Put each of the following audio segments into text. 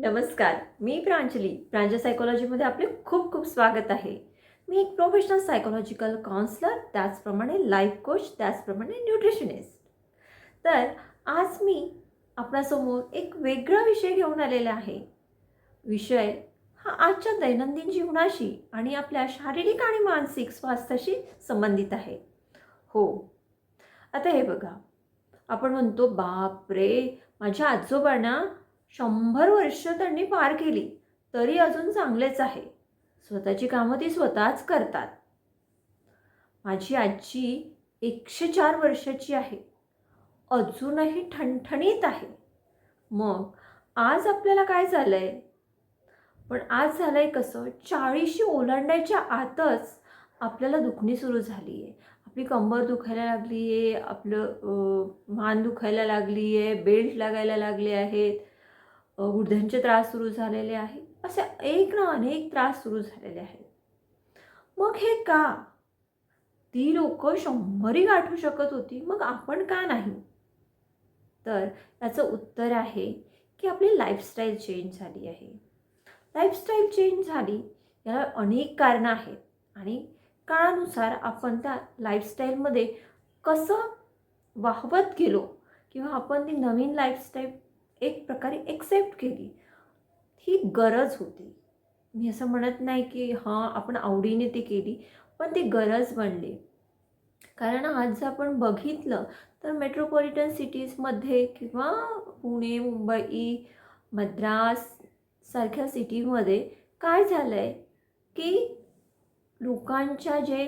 नमस्कार मी प्रांजली. प्रांजल सायकोलॉजीमध्ये आपले खूप खूप स्वागत आहे. मी एक प्रोफेशनल सायकोलॉजिकल काउन्सलर त्याचप्रमाणे लाईफ कोच त्याचप्रमाणे न्यूट्रिशनिस्ट तर आज मी आपणासमोर एक वेगळा विषय घेऊन आलेला आहे. विषय हा आजच्या दैनंदिन जीवनाशी आणि आपल्या शारीरिक आणि मानसिक स्वास्थ्याशी संबंधित आहे. हो. आता हे बघा. आपण म्हणतो बाप रे माझ्या आजोबांना शंभर वर्ष त्यांनी पार केली तरी अजून चांगलेच आहे. स्वतःची कामं ती स्वतःच करतात. माझी आजी एकशे चार वर्षाची आहे. अजूनही ठणठणीत आहे. मग आज आपल्याला काय झालं आहे पण आज झालं आहे कसं? चाळीशी ओलांडायच्या आतच आपल्याला दुखणी सुरू झाली आहे आपली कंबर दुखायला लागली आहे आपलं मान दुखायला लागली आहे बेल्ट लागायला लागले आहेत. गुडघ्यांचे त्रास सुरू झालेले आहेत. असे एक ना अनेक त्रास सुरू झालेले आहेत. मग हे का? ती लोक शंभरी गाठू शकत होती. मग आपण का नाही? तर याचं उत्तर आहे की आपली लाईफस्टाईल चेंज झाली आहे. लाईफस्टाईल चेंज झाली याला अनेक कारणं आहेत. आणि काळानुसार आपण त्या लाईफस्टाईलमध्ये कसं वाहवत गेलो किंवा आपण ती नवीन लाईफस्टाईल एक प्रकारे एक्सेप्ट केली. ही गरज होती. मी असं म्हणत नाही की हां आपण आवडीने ती केली पण ती गरज बनली. कारण आज जर आपण बघितलं तर मेट्रोपॉलिटन सिटीजमध्ये किंवा पुणे मुंबई मद्रास सारख्या सिटीमध्ये काय झालं आहे की लोकांच्या जे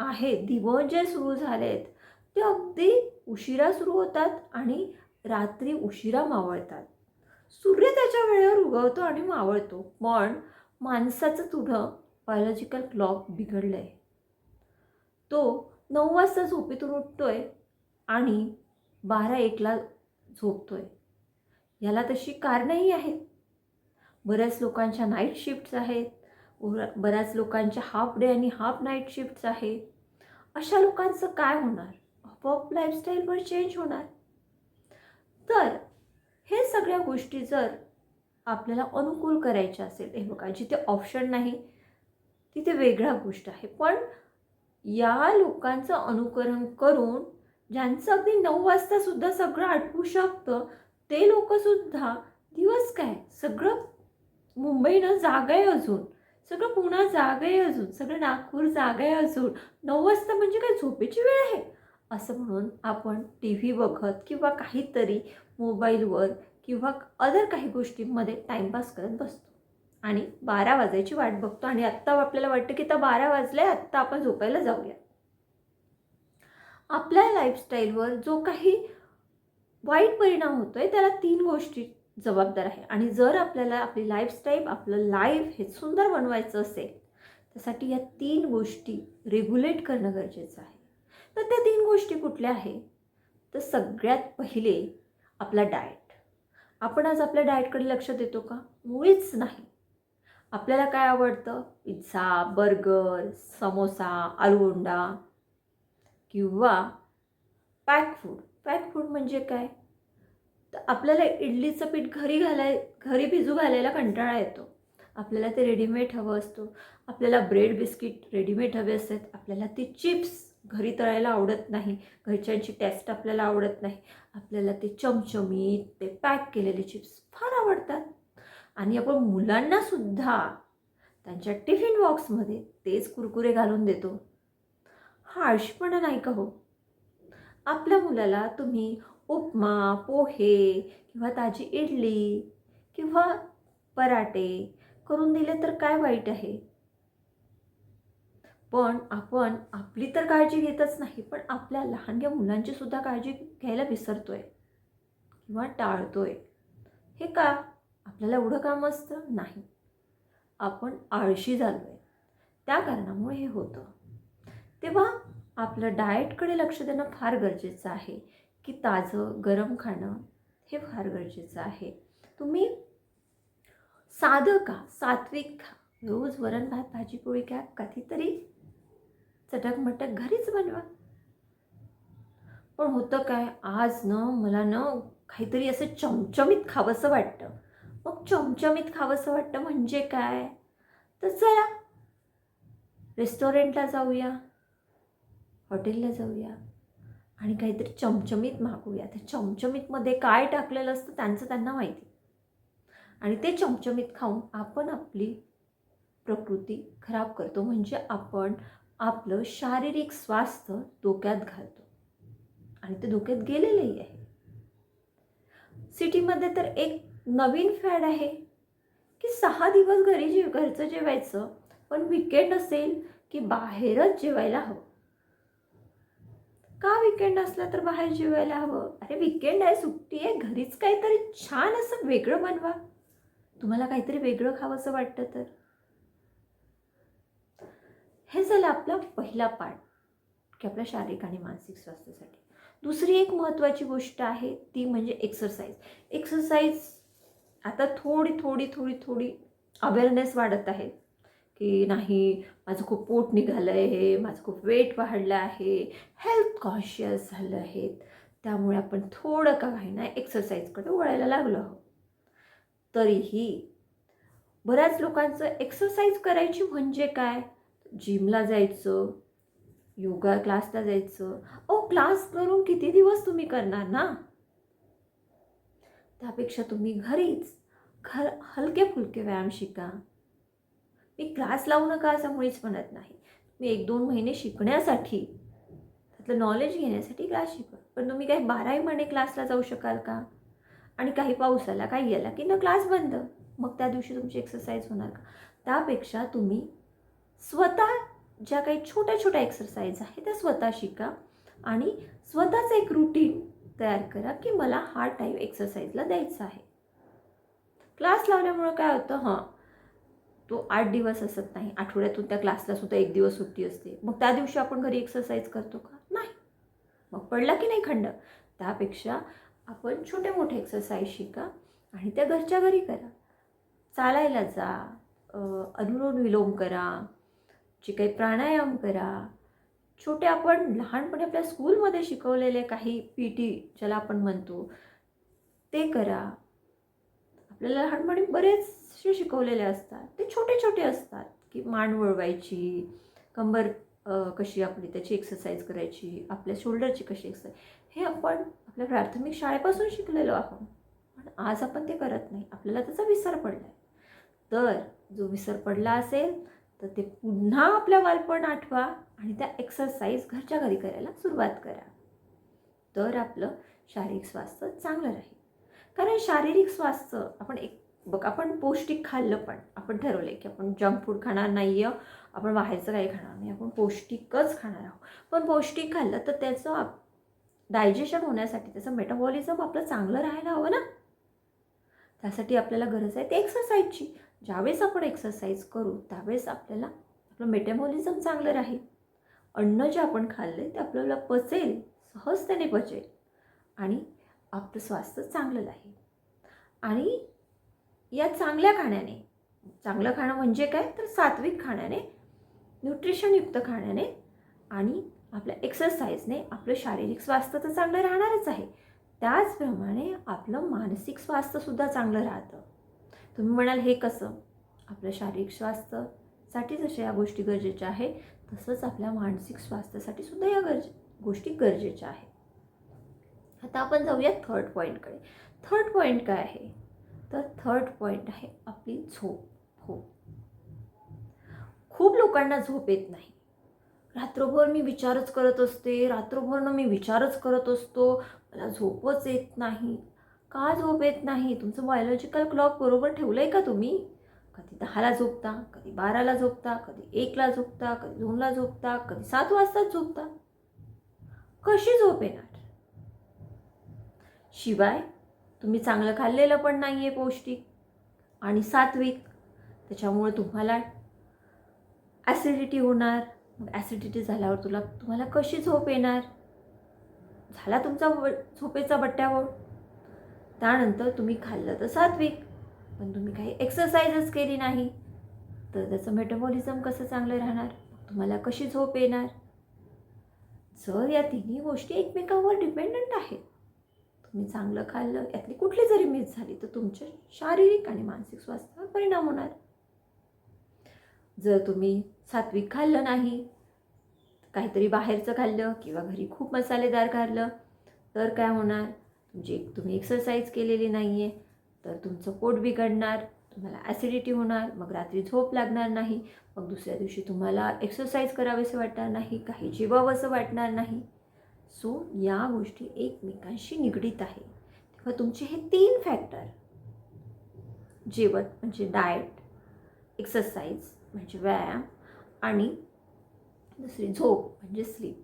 आहेत दिवस जे सुरू झाले आहेत ते अगदी उशिरा सुरू होतात आणि रात्री उशिरा मावळतात. सूर्य त्याच्या वेळेवर उगवतो आणि मावळतो. पण माणसाचं तुझं बायोलॉजिकल क्लॉक बिघडलं आहे तो नऊ वाजता झोपेतून उठतोय आणि बारा एकला झोपतोय. याला तशी कारणंही आहेत. बऱ्याच लोकांच्या नाईट शिफ्ट्स आहेत. बऱ्याच लोकांच्या हाफ डे आणि हाफ नाईट शिफ्ट्स आहेत. अशा लोकांचं काय होणार? आपोआप लाईफस्टाईलवर चेंज होणार. तर हे सगळ्या गोष्टी जर आपल्याला अनुकूल करायच्या असेल हे बघा जिथे ऑप्शन नाही तिथे वेगळा गोष्ट आहे. पण या लोकांचं अनुकरण करून ज्यांचं अगदी नऊ वाजतासुद्धा सगळं आटवू शकतं ते लोकंसुद्धा दिवस काय? सगळं मुंबईनं जागा आहे अजून. सगळं पुणा जागा आहे अजून. सगळं नागपूर जागा आहे अजून. नऊ वाजता म्हणजे काय? झोपेची वेळ आहे. असं म्हणून आपण टी व्ही बघत किंवा काहीतरी मोबाईलवर किंवा अदर काही गोष्टींमध्ये टाईमपास करत बसतो. आणि बारा वाजायची वाट बघतो आणि आत्ता आपल्याला वाटतं की आता बारा वाजले आत्ता आपण झोपायला जाऊया. आपल्या लाईफस्टाईलवर जो काही वाईट परिणाम होतो आहे त्याला तीन गोष्टी जबाबदार आहे. आणि जर आपल्याला आपली लाईफस्टाईल आपलं लाईफ हे सुंदर बनवायचं असेल त्यासाठी या तीन गोष्टी रेग्युलेट करणं गरजेचं आहे. तर त्या तीन गोष्टी कुठल्या आहे? तर सगळ्यात पहिले आपला डाएट आपण आज आपल्या डाएटकडे लक्ष देतो का? मुळीच नाही. आपल्याला काय आवडतं? पिझ्झा बर्गर समोसा आलुगोंडा किंवा पॅक फूड पॅक फूड म्हणजे काय? तर आपल्याला इडलीचं पीठ घरी घालाय घरी भिजू घालायला कंटाळा येतो. आपल्याला ते रेडीमेड हवं असतो. आपल्याला ब्रेड बिस्किट रेडीमेड हवे असतात. आपल्याला ते चिप्स घरी तळायला आवडत नाही. घरच्यांची टेस्ट आपल्याला आवडत नाही. आपल्याला ते चमचमीत ते पॅक केलेले चिप्स फार आवडतात. आणि आपण मुलांनासुद्धा त्यांच्या टिफिन बॉक्समध्ये तेच कुरकुरे घालून देतो. हा आळशीपणा नाही का हो? आपल्या मुलाला तुम्ही उपमा पोहे किंवा ताजी इडली किंवा पराठे करून दिले तर काय वाईट आहे? पण आपण आपली तर काळजी घेतच नाही पण आपल्या लहानग्या मुलांची सुद्धा काळजी घ्यायला विसरतोय किंवा टाळतोय. हे का? आपल्याला एवढं काम असतं? नाही. आपण आळशी झालो आहे त्या कारणामुळे हे होतं. तेव्हा आपलं डाएटकडे लक्ष देणं फार गरजेचं आहे. की ताजं गरम खाणं हे फार गरजेचं आहे. तुम्ही साधं का सात्विक खा. रोज वरण भात भाजी पोळी कधीतरी चटक मटक घरीच बनवा. पण होतं काय आज न मला न काहीतरी असं चमचमीत खावंसं वाटतं. मग चमचमीत खावंसं वाटतं म्हणजे काय? तर चला रेस्टॉरंटला जाऊया हॉटेलला जाऊया आणि काहीतरी चमचमीत मागूया. त्या चमचमीतमध्ये काय टाकलेलं असतं त्यांचं त्यांना माहिती. आणि ते चमचमीत खाऊन आपण आपली प्रकृती खराब करतो. म्हणजे आपण आपलं शारीरिक स्वास्थ्य धोक्यात घालतो. आणि ते धोक्यात गेलेलंही आहे. सिटीमध्ये तर एक नवीन फॅड आहे की सहा दिवस घरी जेव घरचं जेवायचं पण विकेंड असेल की बाहेरच जेवायला हवं. का विकेंड असला तर बाहेर जेवायला हवं? अरे विकेंड आहे सुट्टी आहे घरीच काहीतरी छान असं वेगळं बनवा. तुम्हाला काहीतरी वेगळं खावंसं वाटतं तर. हे झालं आपला पहिला पार्ट की आपल्या शारीरिक आणि मानसिक स्वास्थ्यासाठी. दुसरी एक महत्त्वाची गोष्ट आहे ती म्हणजे एक्सरसाइज एक्सरसाइज आता थोडी थोडी थोडी थोडी अवेअरनेस वाढत आहे की नाही माझं खूप पोट निघालं आहे माझं खूप वेट वाढलं आहे हेल्थ कॉन्शियस झालं आहेत त्यामुळे आपण थोडं का ना एक्सरसाइजकडे वळायला लागलो आहोत. तरीही बऱ्याच लोकांचं एक्सरसाइज करायची म्हणजे काय? जिमला जायचं योगा क्लासला जायचं. ओ क्लास करून किती दिवस तुम्ही करणार ना? त्यापेक्षा तुम्ही घरीच घर हलके फुलके व्यायाम शिका. मी क्लास लावू नका असं मुळीच म्हणत नाही. मी एक दोन महिने शिकण्यासाठी त्यातलं नॉलेज घेण्यासाठी क्लास शिका पण तुम्ही काही बाराही महिने क्लासला जाऊ शकाल का? आणि काही पाऊस आला काही आला की न क्लास बंद मग त्या दिवशी तुमची एक्सरसाइज होणार का? त्यापेक्षा तुम्ही स्वतः ज्या काही छोट्या छोट्या एक्सरसाइज आहे त्या स्वतः शिका आणि स्वतःचं एक रुटीन तयार करा की मला हा टाईम एक्सरसाइजला द्यायचा आहे. क्लास लावल्यामुळं काय होतं? हां तो आठ दिवस असत नाही. आठवड्यातून त्या क्लासला सुद्धा एक दिवस सुट्टी असते. मग त्या दिवशी आपण घरी एक्सरसाइज करतो का? नाही. मग पडला की नाही खंड? त्यापेक्षा आपण छोटे मोठे एक्सरसाइज शिका आणि त्या घरच्या घरी करा. चालायला जा. अनुलोम विलोम करा. जे काही प्राणायाम करा. छोटे आपण लहानपणी आपल्या स्कूलमध्ये शिकवलेले काही पी टी ज्याला आपण म्हणतो ते करा. आपल्याला लहानपणी बरेचसे शिकवलेले असतात. ते छोटे छोटे असतात की मान वळवायची कंबर कशी आपली त्याची एक्सरसाइज करायची आपल्या शोल्डरची कशी एक्सरसाइज हे आपण आपल्या प्राथमिक शाळेपासून शिकलेलो आहोत. पण आज आपण ते करत नाही. आपल्याला त्याचा विसर पडला आहे तर जो विसर पडला असेल तर ते पुन्हा आपल्या बालपण आठवा आणि त्या एक्सरसाइज घरच्या घरी करायला सुरुवात करा. तर आपलं शारीरिक स्वास्थ्य चांगलं राहील. कारण शारीरिक स्वास्थ्य आपण एक बघ आपण पौष्टिक खाल्लं पण आपण ठरवलं आहे की आपण जंक फूड खाणार नाही आहे आपण बाहेरचं काही खाणार नाही आपण पौष्टिकच खाणार आहोत. पण पौष्टिक खाल्लं तर त्याचं आप डायजेशन होण्यासाठी त्याचं मेटाबॉलिझम आपलं चांगलं राहायला हवं ना? त्यासाठी आपल्याला गरज आहे ते एक्सरसाइजची ज्यावेळेस आपण एक्सरसाइज करू त्यावेळेस आपल्याला आपलं मेटाबॉलिझम चांगलं राहील. अन्न जे आपण खाल्ले ते आपल्याला पचेल सहजतेने पचेल आणि आपलं स्वास्थ्य चांगलं राहील. आणि या चांगल्या खाण्याने चांगलं खाणं म्हणजे काय? तर सात्विक खाण्याने न्यूट्रिशनयुक्त खाण्याने आणि आपल्या एक्सरसाइजने आपलं शारीरिक स्वास्थ्य तर चांगलं राहणारच आहे. त्याचप्रमाणे आपलं मानसिक स्वास्थ्यसुद्धा चांगलं राहतं. तुम्ही म्हणाल हे कसं? आपलं शारीरिक स्वास्थ्यासाठी जशा या गोष्टी गरजेच्या आहे तसंच आपल्या मानसिक स्वास्थ्यासाठी सुद्धा या गरजे गोष्टी गरजेच्या आहेत. आता आपण जाऊया थर्ड पॉईंटकडे थर्ड पॉईंट काय आहे? तर थर्ड पॉईंट आहे आपली झोप. हो. खूप लोकांना झोप येत नाही. रात्रभर मी विचारच करत असते रात्रभरनं मी विचारच करत असतो. मला झोपच येत नाही. का झोप येत नाही? तुमचं बायोलॉजिकल क्लॉक बरोबर ठेवलं आहे का तुम्ही? कधी दहाला झोपता कधी बाराला झोपता कधी एकला झोपता कधी दोनला झोपता कधी सात वाजताच झोपता. कशी झोप येणार? शिवाय तुम्ही चांगलं खाल्लेलं पण नाही आहे पौष्टिक आणि सात्विक. त्याच्यामुळे तुम्हाला ॲसिडिटी होणार. मग ॲसिडिटी झाल्यावर तुला तुम्हाला कशी झोप येणार? झाला तुमचा झोपेचा बट्ट्यावर. त्यानंतर तुम्ही खाल्लं तर सात्विक. पण तुम्ही काही एक्सरसाइजच केली नाही. तर त्याचं मेटाबॉलिझम कसं चांगलं राहणार? तुम्हाला कशी झोप येणार? जर या तिन्ही गोष्टी एकमेकांवर डिपेंडंट आहेत. तुम्ही चांगलं खाल्लं यातली कुठली जरी मिस झाली तर तुमच्या शारीरिक आणि मानसिक स्वास्थ्यावर परिणाम होणार. जर तुम्ही सात्विक खाल्लं नाही काहीतरी बाहेरचं खाल्लं किंवा घरी खूप मसालेदार खाल्लं तर काय होणार? तुमची तुम्ही एक्सरसाइज केलेली नाही आहे तर तुमचं पोट बिघडणार तुम्हाला ॲसिडिटी होणार मग रात्री झोप लागणार नाही मग दुसऱ्या दिवशी तुम्हाला एक्सरसाइज करावेसे वाटणार नाही काही जीवावंसं वाटणार नाही. सो या गोष्टी एकमेकांशी निगडीत आहे. तेव्हा तुमचे हे तीन फॅक्टर जेवण म्हणजे डाएट एक्सरसाइज म्हणजे व्यायाम आणि दुसरी झोप म्हणजे स्लीप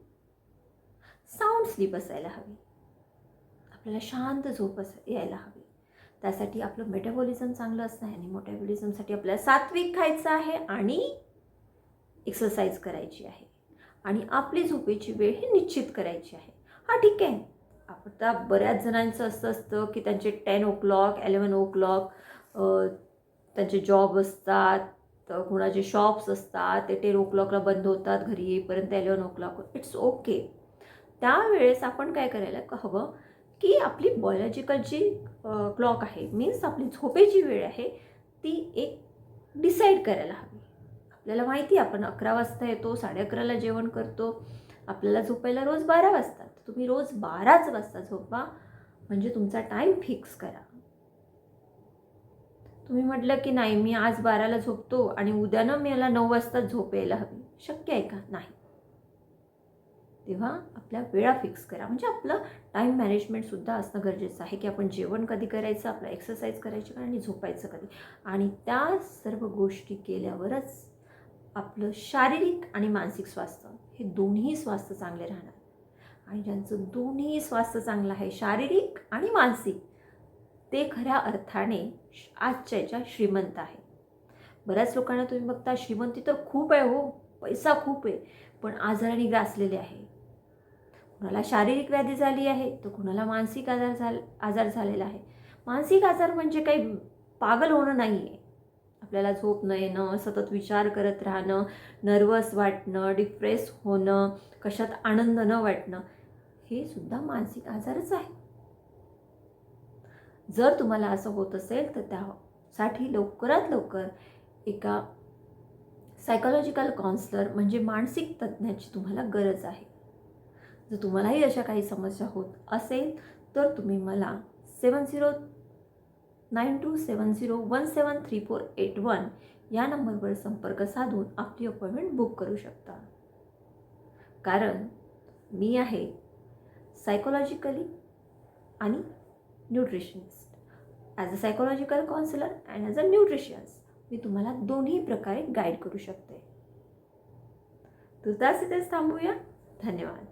साऊंड स्लीप असायला हवी. आपल्याला शांत झोप यायला हवी. त्यासाठी आपलं मेटाबॉलिझम चांगलं असणं आहे आणि मेटाबॉलिझमसाठी आपल्याला सात्विक खायचं आहे आणि एक्सरसाइज करायची आहे. आणि आपली झोपेची वेळ ही निश्चित करायची आहे. हा ठीक आहे. आता बऱ्याच जणांचं असं असतं की त्यांचे ten o'clock eleven o'clock त्यांचे जॉब असतात कुणाचे शॉप्स असतात ते टेन ओ क्लॉकला बंद होतात घरी येईपर्यंत eleven o'clock it's okay त्यावेळेस आपण काय करायला हवं? की आपली बायोलॉजिकल जी क्लॉक आहे मीन्स आपली झोपेची वेळ आहे ती एक डिसाईड करायला हवी. आपल्याला माहिती आहे आपण अकरा वाजता येतो साडे अकराला जेवण करतो. आपल्याला झोपायला रोज बारा वाजतात तुम्ही रोज बाराच वाजता झोपा म्हणजे तुमचा टाईम फिक्स करा. तुम्ही म्हटलं की नाही मी आज बाराला झोपतो आणि उद्यानं मला नऊ वाजता झोप यायला हवी. शक्य आहे का? नाही. तेव्हा आपल्या वेळा फिक्स करा. म्हणजे आपलं टाईम मॅनेजमेंटसुद्धा असणं गरजेचं आहे की आपण जेवण कधी करायचं आपलं एक्सरसाइज करायची का आणि झोपायचं कधी. आणि त्या सर्व गोष्टी केल्यावरच आपलं शारीरिक आणि मानसिक स्वास्थ्य हे दोन्ही स्वास्थ्य चांगले राहणार. आणि ज्यांचं दोन्ही स्वास्थ्य चांगलं आहे शारीरिक आणि मानसिक ते खऱ्या अर्थाने आजच्या याच्या श्रीमंत आहे. बऱ्याच लोकांना तुम्ही बघता श्रीमंती तर खूप आहे हो पैसा खूप आहे पण आजाराने ग्रासलेले आहे. कुणाला शारीरिक व्याधी झाली आहे तर कुणाला मानसिक आजार झाल आजार झालेला आहे. मानसिक आजार म्हणजे काही पागल होणं नाही आहे आपल्याला झोप न येणं सतत विचार करत राहणं नर्वस वाटणं डिप्रेस होणं कशात आनंद न वाटणं हे सुद्धा मानसिक आजारच आहे. जर तुम्हाला असं होत असेल तर त्यासाठी लवकरात लवकर एका सायकोलॉजिकल काउन्सलर म्हणजे मानसिक तज्ज्ञाची तुम्हाला गरज आहे. जर तुम्हालाही अशा काही समस्या होत असेल तर तुम्ही मला seven zero nine two seven zero one seven three four eight one या नंबरवर संपर्क साधून आपली अपॉइंटमेंट बुक करू शकता. कारण मी आहे सायकोलॉजिकली आणि nutritionist. As a psychological counsellor and as a nutritionists मी तुम्हाला दोन्ही प्रकारे गाईड करू शकते. तुझाच इथेच थांबूया. धन्यवाद.